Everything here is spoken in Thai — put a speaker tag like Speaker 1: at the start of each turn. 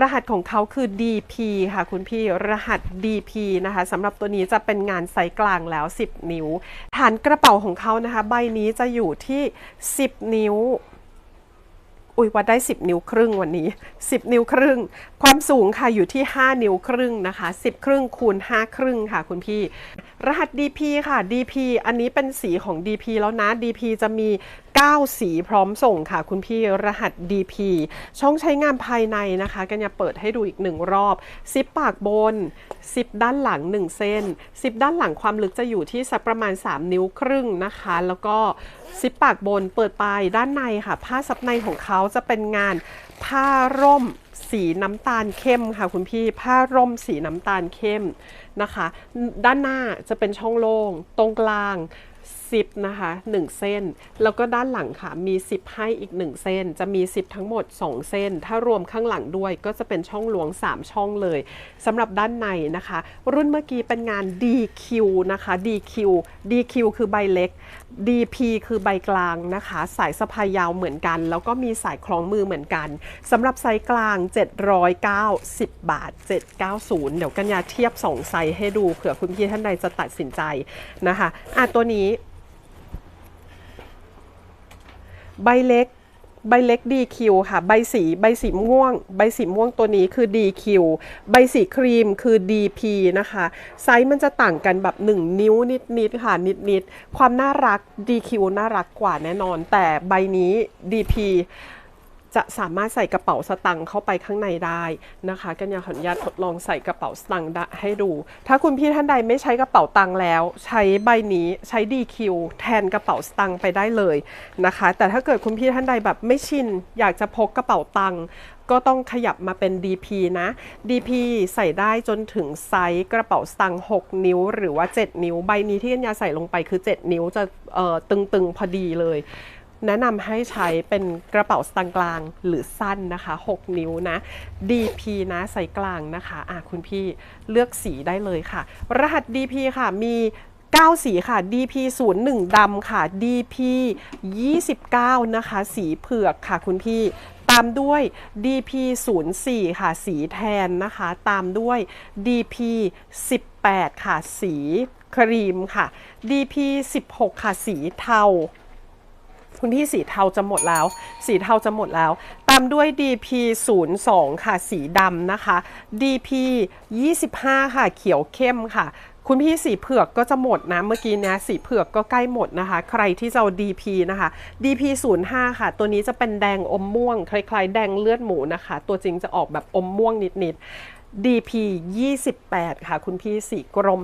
Speaker 1: รหัสของเขาคือ DP ค่ะคุณพี่รหัส DP นะคะสำหรับตัวนี้จะเป็นงานไซส์กลางแล้ว 10 นิ้ว ฐานกระเป๋าของเขานะคะ ใบนี้จะอยู่ที่ 10 นิ้ว อุ้ยวัดได้ 10 นิ้วครึ่งวันนี้ 10 นิ้วครึ่ง ความสูงค่ะอยู่ที่ 5 นิ้วครึ่งนะคะ 10 ครึ่งคูณ 5 ครึ่งค่ะคุณพี่ รหัส DP ค่ะ DP อันนี้เป็นสีของ DP แล้วนะ DP จะมี 9 สีพร้อมส่งค่ะ คุณพี่รหัส DP ช่องใช้งานภายในนะคะกันจะเปิดให้ดูอีกหนึ่งรอบ ซิปปากบน ซิปด้านหลัง 1 เส้น ซิปด้านหลังความลึกจะอยู่ที่สักประมาณ 3 นิ้วครึ่งนะคะ แล้วก็ซิปปากบนเปิดปลายด้านในค่ะ ผ้าซับในของเขาจะเป็นงาน ผ้าร่มสีน้ำตาลเข้มค่ะคุณพี่ผ้าร่มสีน้ำตาลเข้มนะคะ ด้านหน้าจะเป็นช่องโล่งตรงกลาง ซิปนะคะ1 เส้น แล้วก็ด้านหลังค่ะมีซิปให้อีก 1 เส้น จะมีซิปทั้งหมด 2 เส้น ถ้ารวมข้างหลังด้วยก็จะเป็นช่องหลวง 3 ช่องเลยสำหรับด้านในนะคะ รุ่นเมื่อกี้เป็นงาน DQ นะคะ DQ DQ คือใบเล็ก DP คือใบกลางนะคะ สายสะพายยาวเหมือนกัน แล้วก็มีสายคล้องมือเหมือนกันสำหรับไซส์กลาง 790 บาท 790 เดี๋ยวกันยาเทียบ 2 ไซส์ให้ดูเผื่อคุณพี่ท่านใดจะตัดสินใจนะคะอะตัวนี้ ใบเล็ก ใบเล็ก DQ ค่ะ ใบสี ใบสีม่วง ใบสีม่วงตัวนี้คือ DQ ใบสีครีมคือ DP นะคะ ไซส์มันจะต่างกันแบบ 1 นิ้วนิดๆค่ะ นิดๆ ความน่ารัก DQ น่ารักกว่าแน่นอน แต่ใบนี้ DP จะสามารถใส่กระเป๋าสตังค์เข้าไปข้างในได้นะคะ กันยาขออนุญาตทดลองใส่กระเป๋าสตังค์ให้ดู ถ้าคุณพี่ท่านใดไม่ใช้กระเป๋าตังค์แล้ว ใช้ใบนี้ใช้ DQ แทนกระเป๋าสตังค์ไปได้เลยนะคะ แต่ถ้าเกิดคุณพี่ท่านใดแบบไม่ชิน อยากจะพกกระเป๋าตังค์ก็ต้องขยับมาเป็น DP นะ DP ใส่ได้จนถึงไซส์กระเป๋าสตังค์6นิ้ว หรือว่า 7 นิ้ว ใบนี้ที่กัญญาใส่ลงไปคือ 7 นิ้วจะเอ่อตึงๆพอดีเลย แนะนำให้ใช้เป็นกระเป๋าสตางค์กลางหรือสั้นนะคะ 6 นิ้วนะ DP นะใส่กลางนะคะอะคุณพี่เลือกสีได้เลยค่ะ รหัส DP ค่ะมี9 สีค่ะ DP 01ดำค่ะ DP 29 นะคะ สีเผือกค่ะคุณพี่ ตามด้วย DP 04ค่ะ สีแทนนะคะ ตามด้วย DP 18 ค่ะ สีครีมค่ะ DP 16 ค่ะ สีเทา คุณพี่สีเทาจะหมดแล้ว สีเทาจะหมดแล้ว ตามด้วย DP 02ค่ะ สีดำนะคะ DP 25 ค่ะ เขียวเข้มค่ะ คุณพี่สีเผือกก็จะหมดนะ เมื่อกี้เนี้ยสีเผือกก็ใกล้หมดนะคะ ใครที่จะเอา DP นะคะ DP 05ค่ะ ตัวนี้จะเป็นแดงอมม่วง คล้ายๆ แดงเลือดหมูนะคะ ตัวจริงจะออกแบบอมม่วงนิดๆ DP 28 ค่ะ คุณพี่สีกรม